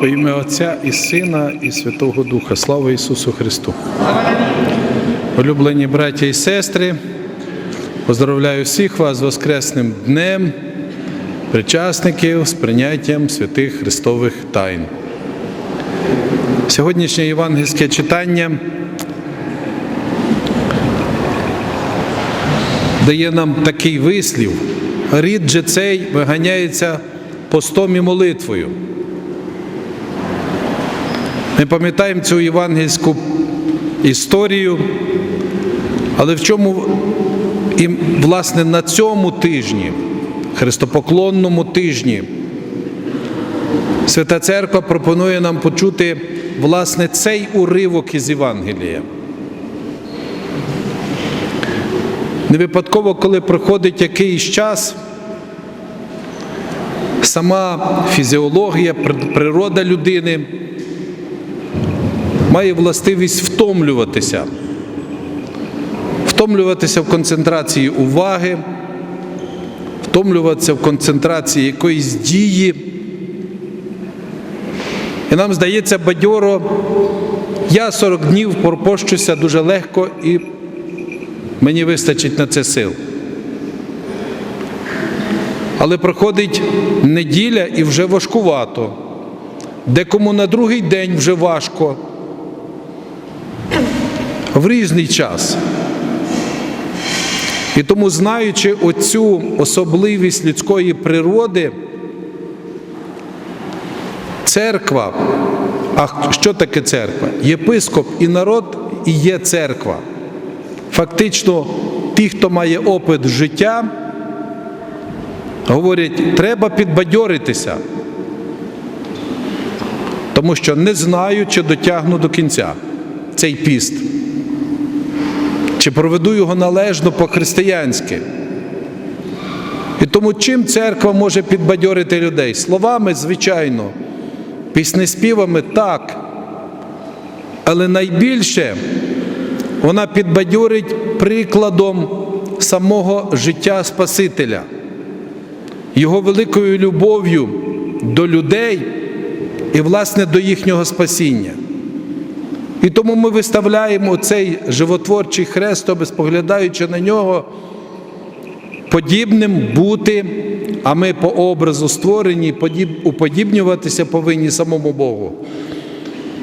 Во ім'я Отця і Сина, і Святого Духа. Слава Ісусу Христу! Улюблені браття і сестри, поздравляю всіх вас з Воскресним днем, причасників з прийняттям святих Христових тайн. Сьогоднішнє євангельське читання дає нам такий вислів. Рід же цей виганяється постом і молитвою. Ми пам'ятаємо цю євангельську історію, але в чому і, власне, на цьому тижні, христопоклонному тижні, Свята Церква пропонує нам почути, власне, цей уривок із Євангелія. Не випадково, коли проходить якийсь час, сама фізіологія, природа людини має властивість втомлюватися, втомлюватися в концентрації уваги, втомлюватися в концентрації якоїсь дії. І нам здається, бадьоро, я 40 днів пропощуся дуже легко і мені вистачить на це сил. Але проходить неділя і вже важкувато, декому на другий день вже важко, в різний час. І тому, знаючи оцю особливість людської природи, церква, а що таке церква? Єпископ і народ і є церква. Фактично, ті, хто має опит життя, говорять, треба підбадьоритися, тому що не знаю, чи дотягну до кінця цей піст, чи проведу його належно по-християнськи. І тому чим церква може підбадьорити людей? Словами, звичайно, піснеспівами так. Але найбільше вона підбадьорить прикладом самого життя Спасителя, його великою любов'ю до людей і, власне, до їхнього спасіння. І тому ми виставляємо цей животворчий хрест, споглядаючи на нього, подібним бути, а ми по образу створені, уподібнюватися повинні самому Богу.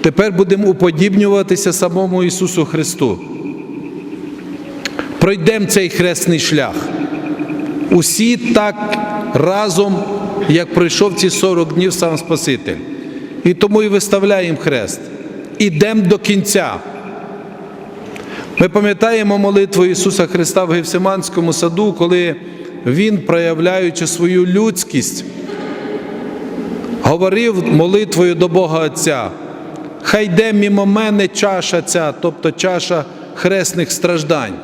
Тепер будемо уподібнюватися самому Ісусу Христу. Пройдемо цей хресний шлях. Усі так разом, як пройшов ці 40 днів сам Спаситель. І тому і виставляємо хрест. Ідемо до кінця. Ми пам'ятаємо молитву Ісуса Христа в Гевсиманському саду, коли Він, проявляючи свою людськість, говорив молитвою до Бога Отця. Хай йде мімо мене чаша ця, тобто чаша хресних страждань.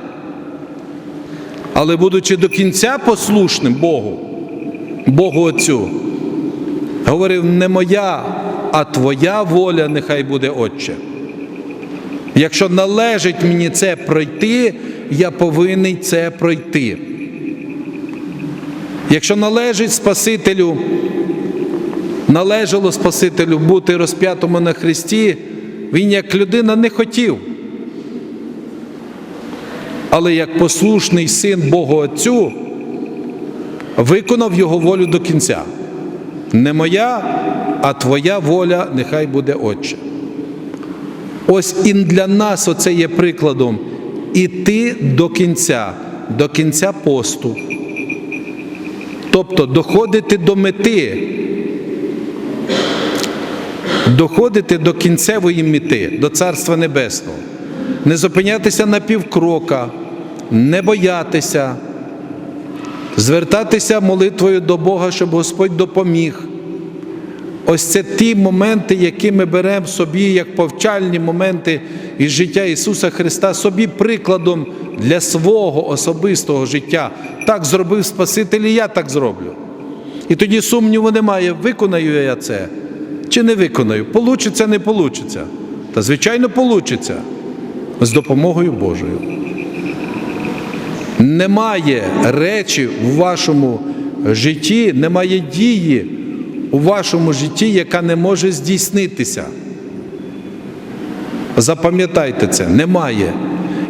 Але будучи до кінця послушним Богу, Богу Отцю, говорив, не моя, а твоя воля нехай буде Отче. Якщо належить мені це пройти, я повинен це пройти. Якщо належить Спасителю, належало Спасителю бути розп'ятому на Христі, Він як людина не хотів. Але як послушний син Богу Отцю виконав Його волю до кінця. Не моя, а твоя воля нехай буде Отче. Ось і для нас оце є прикладом іти до кінця, до кінця посту. Тобто доходити до мети, доходити до кінцевої мети, до Царства Небесного, не зупинятися на півкрока, не боятися, звертатися молитвою до Бога, щоб Господь допоміг. Ось це ті моменти, які ми беремо собі як повчальні моменти із життя Ісуса Христа, собі прикладом для свого особистого життя. Так зробив Спаситель, і я так зроблю. І тоді сумніву немає, виконаю я це чи не виконаю. Получиться, не получиться. Та, звичайно, получиться з допомогою Божою. Немає речі в вашому житті, немає дії у вашому житті, яка не може здійснитися. Запам'ятайте це, немає.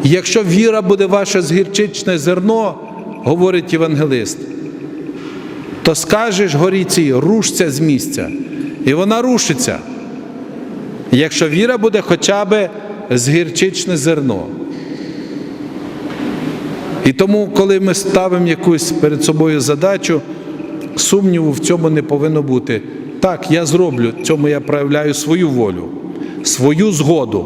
Якщо віра буде ваше згірчичне зерно, говорить євангелист, то скажеш горі цій, рушся з місця. І вона рушиться. Якщо віра буде хоча б згірчичне зерно. І тому, коли ми ставимо якусь перед собою задачу, сумніву в цьому не повинно бути. Так, я зроблю, цьому я проявляю свою волю, свою згоду.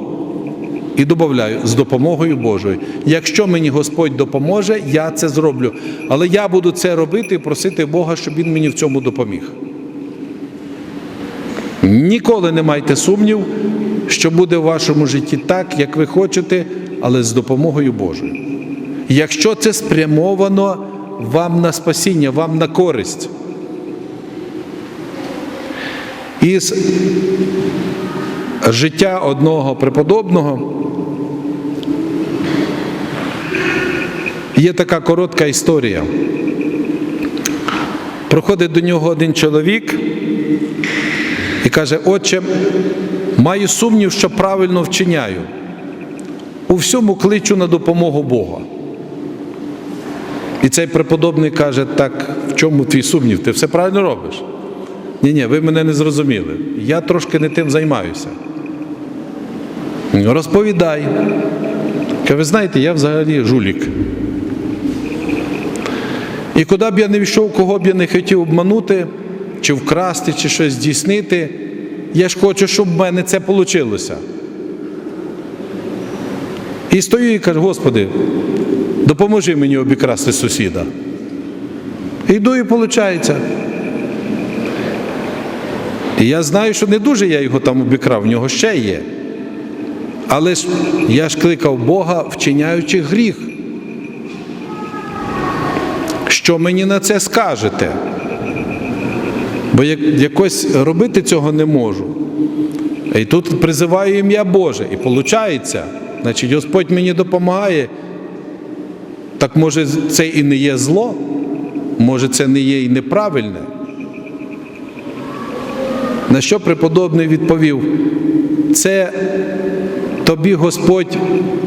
І додаю, з допомогою Божою. Якщо мені Господь допоможе, я це зроблю. Але я буду це робити і просити Бога, щоб Він мені в цьому допоміг. Ніколи не майте сумнів, що буде в вашому житті так, як ви хочете, але з допомогою Божою. Якщо це спрямовано вам на спасіння, вам на користь. Із життя одного преподобного є така коротка історія. Проходить до нього один чоловік і каже: Отче, маю сумнів, що правильно вчиняю. У всьому кличу на допомогу Бога. І цей преподобний каже: так, в чому твій сумнів? Ти все правильно робиш? Ні, ні, ви мене не зрозуміли. Я трошки не тим займаюся. Розповідай. Каже, ви знаєте, я взагалі жулік. І куди б я не йшов, кого б я не хотів обманути, чи вкрасти, чи щось здійснити, я ж хочу, щоб в мене це вийшло. І стою і кажу, Господи, допоможи мені обікрасти сусіда. Йду і виходить. І я знаю, що не дуже я його там обікрав, в нього ще є. Але ж я ж кликав Бога, вчиняючи гріх. Що мені на це скажете? Бо як, якось робити цього не можу. І тут призиваю ім'я Боже. І виходить, значить, Господь мені допомагає. Так може це і не є зло, може це не є і неправильне. На що преподобний відповів? Це тобі Господь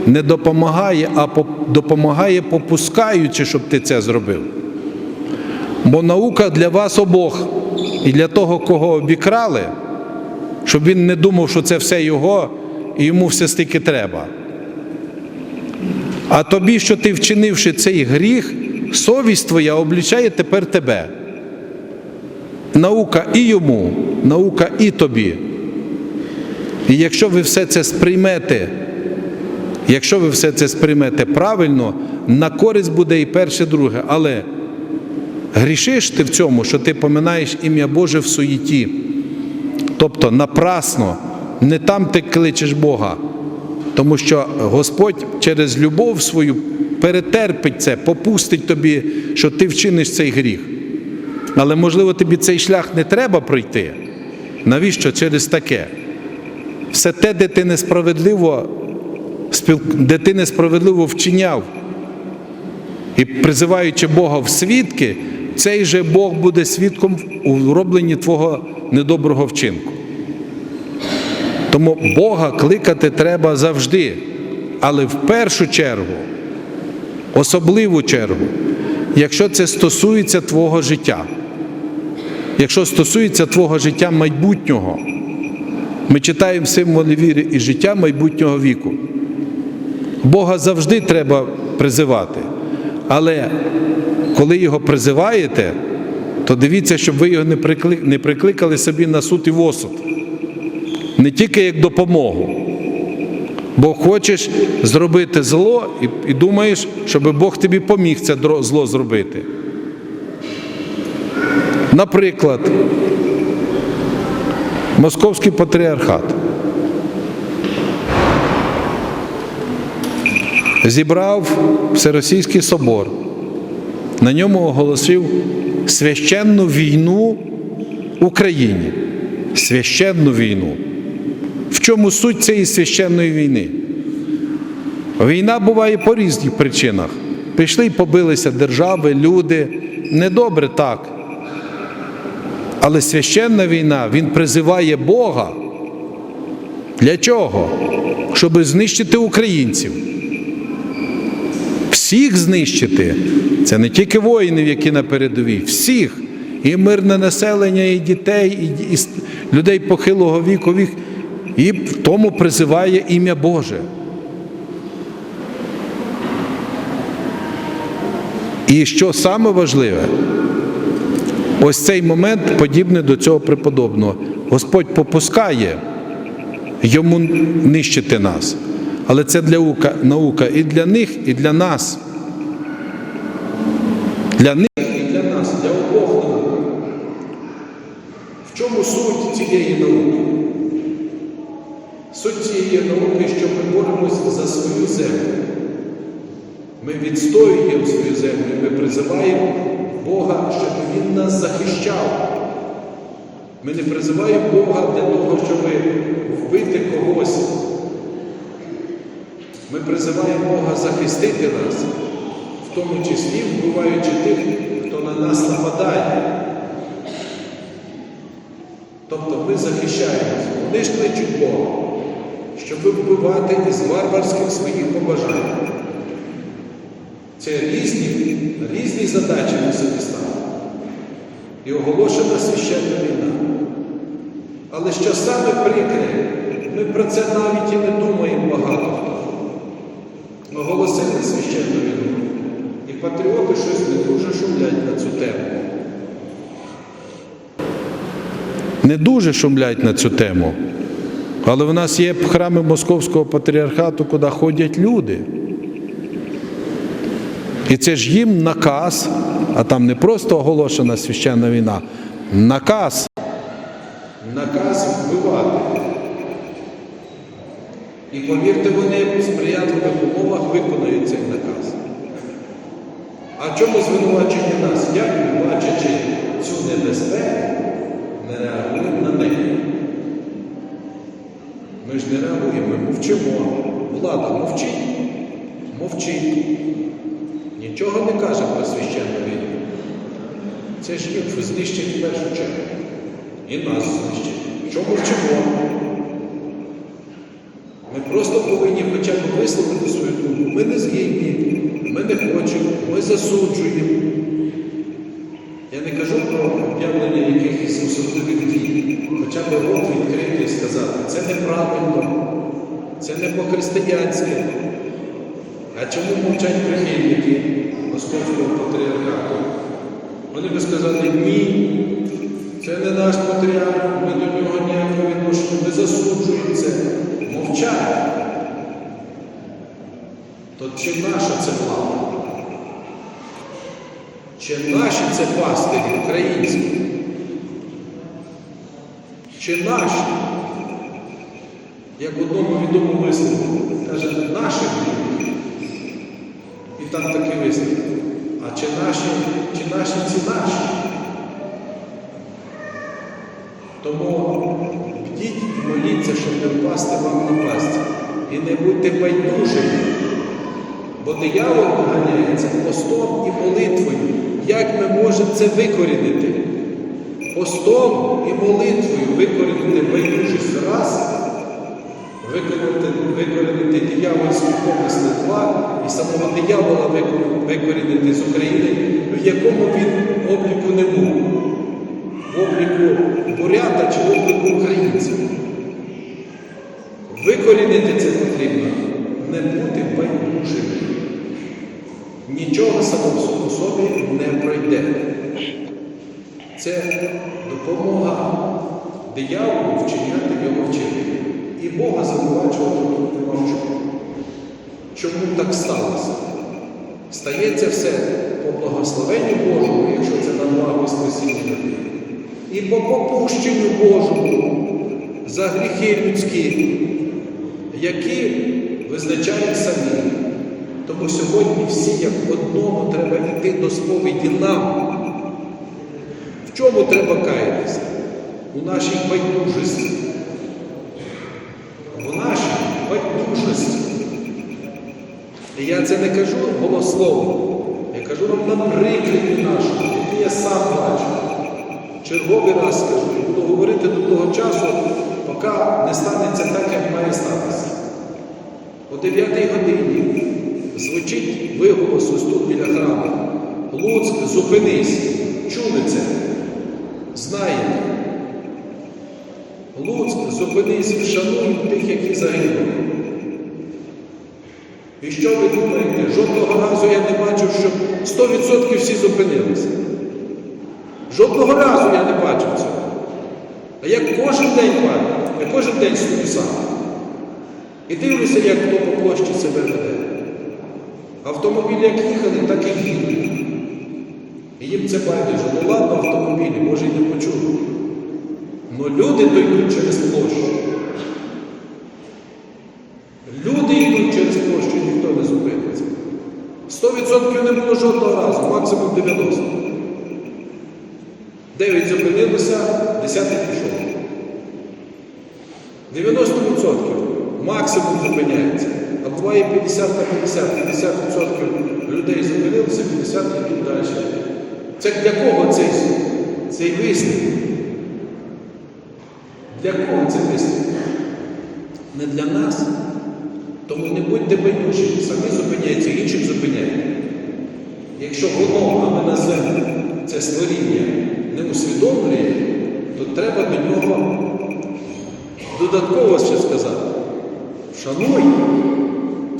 не допомагає, а допомагає попускаючи, щоб ти це зробив. Бо наука для вас обох і для того, кого обікрали, щоб він не думав, що це все його і йому все стільки треба. А тобі, що ти вчинивши цей гріх, совість твоя облічає тепер тебе. Наука і йому, наука і тобі. І якщо ви все це сприймете, якщо ви все це сприймете правильно, на користь буде і перше, і друге. Але грішиш ти в цьому, що ти поминаєш ім'я Боже в суєті. Тобто напрасно, не там ти кличеш Бога, тому що Господь через любов свою перетерпить це, попустить тобі, що ти вчиниш цей гріх. Але, можливо, тобі цей шлях не треба пройти. Навіщо через таке? Все те, де ти несправедливо, де ти несправедливо вчиняв і призиваючи Бога в свідки, цей же Бог буде свідком у робленні твого недоброго вчинку. Тому Бога кликати треба завжди, але в першу чергу, особливу чергу, якщо це стосується твого життя, якщо стосується твого життя майбутнього, ми читаємо символи віри і життя майбутнього віку. Бога завжди треба призивати. Але коли його призиваєте, то дивіться, щоб ви його не прикликали собі на суд і в осуд. Не тільки як допомогу. Бо хочеш зробити зло і, і думаєш, щоб Бог тобі поміг це зло зробити. Наприклад, Московський патріархат зібрав Всеросійський собор, на ньому оголосив священну війну Україні. Священну війну. В чому суть цієї священної війни? Війна буває по різних причинах. Прийшли і побилися держави, люди. Недобре так. Але священна війна, він призиває Бога. Для чого? Щоб знищити українців. Всіх знищити. Це не тільки воїнів, які на передовій, всіх. І мирне населення, і дітей, і, людей похилого віку, вік, і в тому призиває ім'я Боже. І що саме важливе, ось цей момент подібний до цього преподобного. Господь попускає йому нищити нас. Але це для наука і для них, і для нас. Для них і для нас, для обох наук. В чому суть цієї науки? Суть цієї науки, що ми боремося за свою землю. Ми відстоюємо свою землю, ми призиваємо Бога, щоб Він нас захищав. Ми не призиваємо Бога для того, щоб вбити когось. Ми призиваємо Бога захистити нас, в тому числі вбиваючи тих, хто на нас нападає. Тобто ми захищаємося. Вони ж кличуть Бога, щоб вбивати із варварських своїх побажань. Це різні, різні задачі ми собі ставимо. І оголошена священна війна. Але що саме прикре, ми про це навіть і не думаємо багато хто. Оголосили священну війну. І патріоти щось не дуже шумлять на цю тему. Не дуже шумлять на цю тему. Але в нас є храми Московського патріархату, куди ходять люди. І це ж їм наказ, а там не просто оголошена священна війна, наказ. Наказ вбивати. І повірте, вони в сприятливих умовах виконують цей наказ. А чому звинувачення нас? Як бачачи цю небезпеку, не реагуємо на неї? Ми ж не реагуємо, ми мовчимо. Влада мовчить, мовчить. Нічого не каже про священну війну. Це ж їх знищить в першу чергу. І нас знищить. Що мовчимо? Ми просто повинні хоча б висловити свою думку. Ми не згідні, ми не хочемо, ми засуджуємо. Я не кажу про об'явлення якихось особливих дій, хоча б рот відкрити і сказати, це неправильно, це не по-християнськи. А чому мовчать прихильники Московського патріархату? Вони би сказали, ні, це не наш патріарх, ми до нього ніякого відношення, ми засуджуємо це. Мовчать. То чи наша це влада? Чи наші це пастирі українські? Чи наші? Як в одному відомому вислові, каже, наші люди. І там такий вислів. А чи наші, чи наші ці наші? Тому бдіть моліться, щоб не впасти вам на пасть. І не будьте байдужими. Бо диявол поганяється постом і молитвою. Як ми можемо це викорінити? Постом і молитвою викорінити байдужість раз, викорінити, викорінити диявольські помисли два і самого диявола викорінити з України, в якому він обліку не був. В обліку бурята чи в обліку українців. Викорінити це потрібно, не бути байдужими. Нічого само по собі не пройде. Це допомога дияволу вчиняти його вчинки. І Бога звинувачувати тут нема в чому. Так сталося? Стається все по благословенню Божому, якщо це на благо спасіння людини. І по попущенню Божому за гріхи людські, які визначають самі. Тому сьогодні всі як одному треба йти до сповіді нам. В чому треба каятися? У нашій байдужості. В нашій байдужості. І я це не кажу голословно. Я кажу вам на прикладі нашому, який я сам бачу. черговий раз скажу, і буду говорити до того часу, поки не станеться так, як має статися. О 9 годині звучить виголос ось тут біля храму. Луцьк, зупинись. Чули це? Знаєте. Луцьк, зупинись, вшануй тих, які загинули. І що ви думаєте? Жодного разу я не бачив, щоб 100% всі зупинилися. Жодного разу я не бачив цього. А я кожен день бачу, я кожен день стою сам. І дивлюся, як хто по площі себе веде. Автомобілі як їхали, так і. І їм це байдуже. Ну ладно, автомобілі, може і не почули. Но люди то йдуть через площу. Люди йдуть через площу, ніхто не зупиниться. 100% не було жодного разу, максимум 90. 9 зупинилося, 10 пішов. 90% максимум зупиняється. А буває 50 на 50, 50% людей зупинилося, 50 йдуть далі. Це для кого цей, цей вислів? Для кого це вислів? Не для нас. Тому не будьте байдужі, самі зупиняються, інших зупиняйте. Якщо воно, а ми назвемо це створіння, не усвідомлює, то треба до нього додатково ще сказати. Шануй,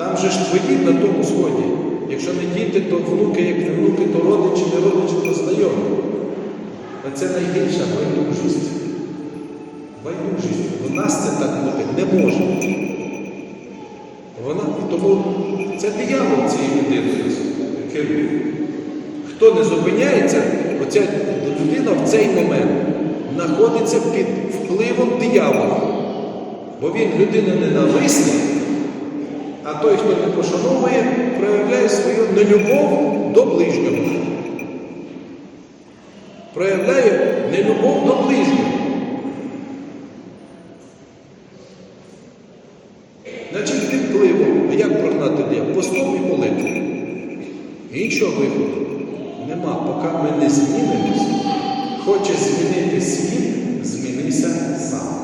там же ж твої на тому сході. Якщо не діти, то внуки, як не внуки, то родичі, не родичі, то знайомі. А це найбільша байдужість. Байдужість. У нас це так бути не може. Вона, тому це диявол цієї людини керує. Хто не зупиняється, оця людина в цей момент знаходиться під впливом диявола. Бо він людина ненависна, а той, хто не пошановує, проявляє свою нелюбов до ближнього. Проявляє нелюбов до ближнього. Значить, під впливом, а як прогнати диявола? Постом і молитвою. Іншого виходу нема, поки ми не змінимося. Хочеш змінити світ, змінися сам.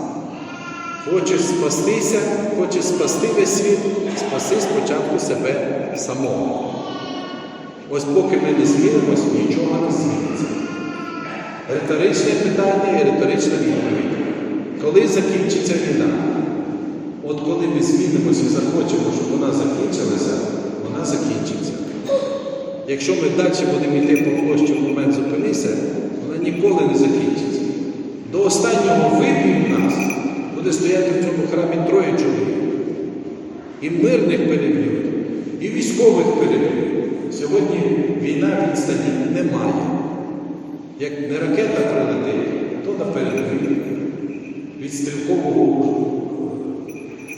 Хочеш спастися, хочеш спасти весь світ, спаси спочатку себе самого. Ось поки ми не змінимося, нічого не зміниться. Риторичне питання і риторична відповідь. Коли закінчиться війна? От коли ми змінимося і захочемо, щоб вона закінчилася, вона закінчиться. Якщо ми далі будемо йти по площі в момент зупинися, вона ніколи не закінчиться. До останнього вибію нас буде стояти в цьому храмі троє чоловік. І мирних переб'ють, і військових переб'ють. Сьогодні війна відстані немає. Як не ракета прилетить, то на передовій від стрілкового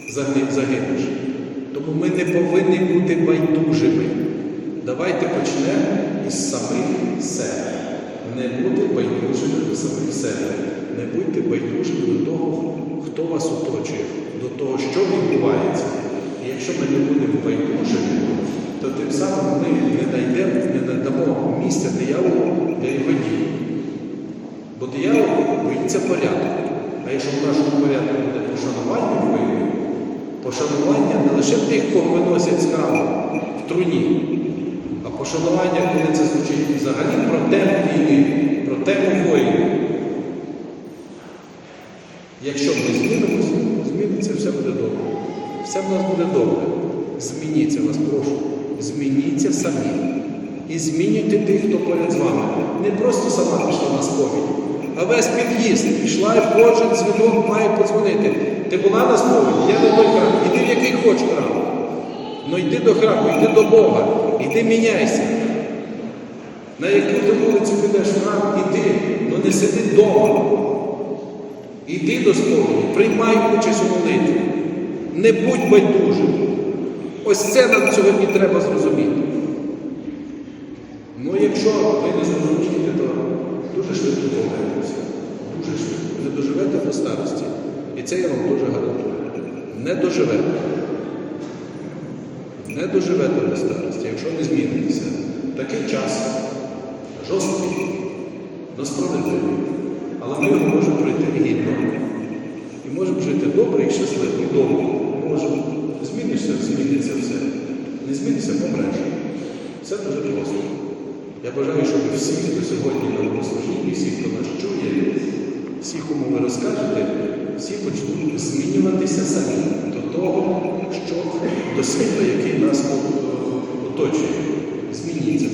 загинеш. Тому ми не повинні бути байдужими. Давайте почнемо із самих себе. Не бути байдужими до самих себе. Не будьте байдужими до того, хто вас оточує, до того, що відбувається. І якщо ми не будемо байдужими, то тим самим ми не знайдемо, не надамо місця дияволу для його дій. Бо диявол боїться порядку. А якщо в нашому порядку буде пошанування в війні, пошанування не лише тих, кого виносять з храму в труні, а пошанування, коли це звучить взагалі про тему війни, про тему воїну. Якщо ми змінимося, зміниться, все буде добре. Все в нас буде добре. Змініться, вас прошу. Змініться самі. І змінюйте тих, хто поряд з вами. Не просто сама пішла на сповідь, а весь під'їзд пішла і кожен дзвінок має подзвонити. Ти була на сповіді, я на той храм. Іди в який хочеш храм. Ну йди до храму, йди до Бога, йди міняйся. На яку ти вулицю підеш храм, іди, ну не сиди вдома. Іди до сповіді, приймай участь у молитві. Не будь байдужим. Ось це нам сьогодні треба зрозуміти. Ну, якщо ви не зрозумієте, то дуже швидко помилитеся. Дуже швидко. Не доживете до старості. І це я вам дуже гарантую. Не доживете. Не доживете до старості, якщо не змінитеся. Такий час жорсткий, но справедливий. Але ми його можемо пройти гідно. І можемо жити добре і щасливо, і довго. Можемо. Змінишся, зміниться все. Не зміниться, помреш. Все дуже просто. Я бажаю, щоб всі, хто сьогодні на богослужінні, всі, хто нас чує, всі, кому ви розкажете, всі почнуть змінюватися самі до того, що до світу, який нас о- оточує. Змініться,